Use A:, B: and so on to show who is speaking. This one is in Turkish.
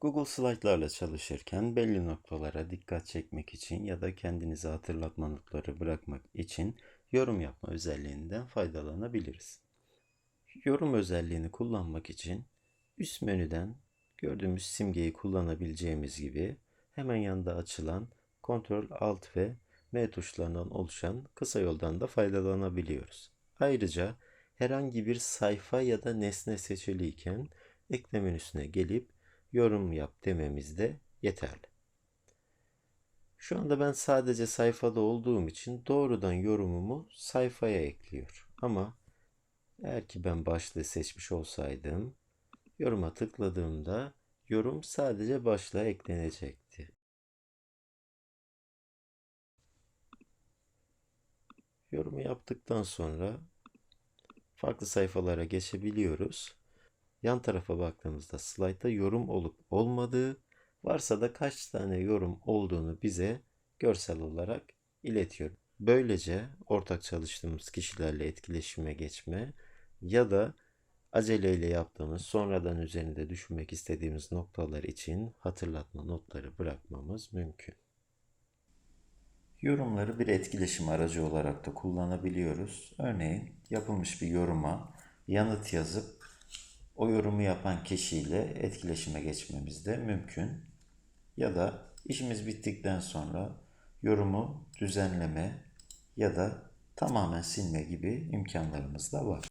A: Google Slide'larla çalışırken belli noktalara dikkat çekmek için ya da kendinize hatırlatma notları bırakmak için yorum yapma özelliğinden faydalanabiliriz. Yorum özelliğini kullanmak için üst menüden gördüğümüz simgeyi kullanabileceğimiz gibi hemen yanında açılan Ctrl Alt ve M tuşlarından oluşan kısa yoldan da faydalanabiliyoruz. Ayrıca herhangi bir sayfa ya da nesne seçiliyken ekle menüsüne gelip yorum yap dememiz de yeterli. Şu anda ben sadece sayfada olduğum için doğrudan yorumumu sayfaya ekliyor. Ama eğer ki ben başlığı seçmiş olsaydım yoruma tıkladığımda yorum sadece başlığa eklenecekti. Yorumu yaptıktan sonra farklı sayfalara geçebiliyoruz. Yan tarafa baktığımızda slaytta yorum olup olmadığı, varsa da kaç tane yorum olduğunu bize görsel olarak iletiyor. Böylece ortak çalıştığımız kişilerle etkileşime geçme ya da aceleyle yaptığımız, sonradan üzerinde düşünmek istediğimiz noktalar için hatırlatma notları bırakmamız mümkün. Yorumları bir etkileşim aracı olarak da kullanabiliyoruz. Örneğin yapılmış bir yoruma yanıt yazıp o yorumu yapan kişiyle etkileşime geçmemiz de mümkün. Ya da işimiz bittikten sonra yorumu düzenleme ya da tamamen silme gibi imkanlarımız da var.